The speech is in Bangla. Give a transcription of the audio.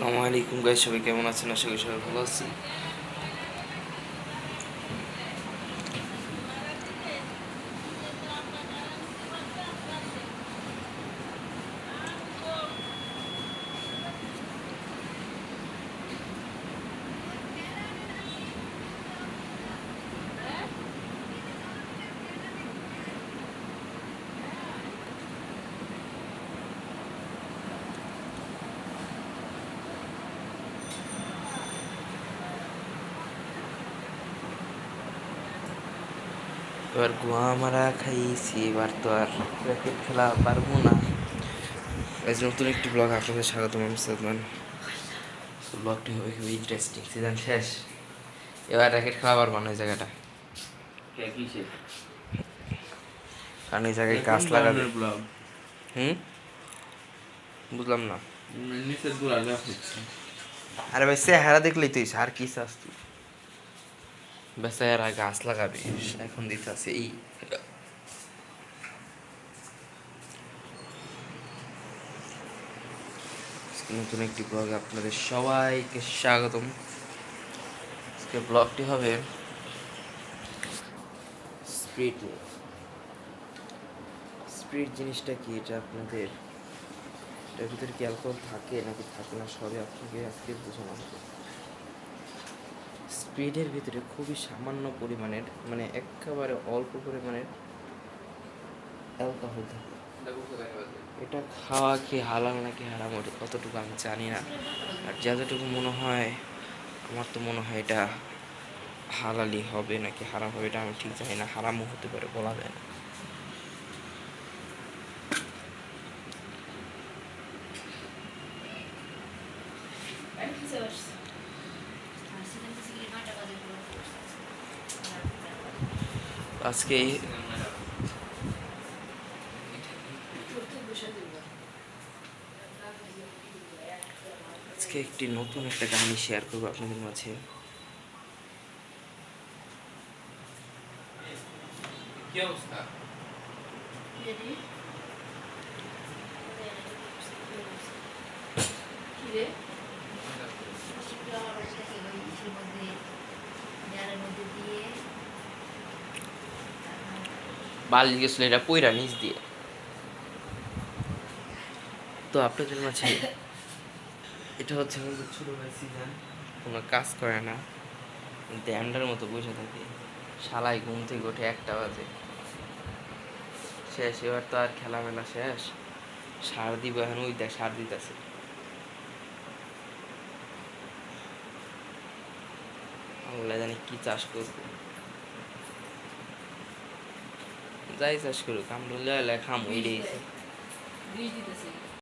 আসসালামু আলাইকুম গাই সবাই কেমন আছেন? আশা করি সবাই ভালো আছেন। এবার গোয়া মারা খাইছি এবার তো আর ক্রিকেট খেলা পারব না। আজ নতুন একটি ব্লগ আপনাদের স্বাগত আমি সাদমান ব্লগটি হবে খুবই ইন্টারেস্টিং সিজন শেষ। এবার র্যাকেট খেলা পারব না ওই জায়গাটা। কারণ এই জায়গায় গাছ লাগাবে। ব্লগ হুম? বুঝলাম না। আরে ভাই চেহারা দেখলেই তুই আর কি চাস তুই? বেচারা গাছ লাগাবে এখন দিতেছে, এই। নতুন একটি ব্লগে আপনাদের সবাইকে স্বাগতম। আজকে ব্লগটি হবে জিনিসটা কি? এটা আপনাদের, এটার ভিতরে কি থাকে নাকি থাকে না, সবই আপনাকে আজকে বোঝানো হবে। স্পিডের ভিতরে খুবই সামান্য পরিমাণের মানে একেবারে অল্প পরিমাণের অ্যালকোহল থাকে। এটা খাওয়া কি হালাল নাকি হারাম ওটা কতটুকু আমি জানি না। আর যতটুকু মনে হয়, আমার তো মনে হয় এটা হালালি হবে নাকি হারাম হবে এটা আমি ঠিক জানি না, হারামও হতে পারে বলা যায় না। আজকে আজকে একটি নতুন একটা কাহিনী শেয়ার করব আপনাদের মাঝে। কি অবস্থা? বালি গেছিল এটা পইরা নিচ দিয়ে। তো আপনাদের মাঝে এটা হচ্ছে আমাদের ছোট ভাই সিজন। কোনো কাজ করে না। ড্যামটার মতো বসে থাকে। শালাই ঘুম থেকে ওঠে একটা বাজে। শেষ, এবার তো আর খেলা মেলা শেষ। সার দিব এখন, ওই দেখ, সার দিতেছে। আল্লাহ জানি কি চাষ করব। যাই চাষ করুক আমরা খাম ওই দিয়েছে।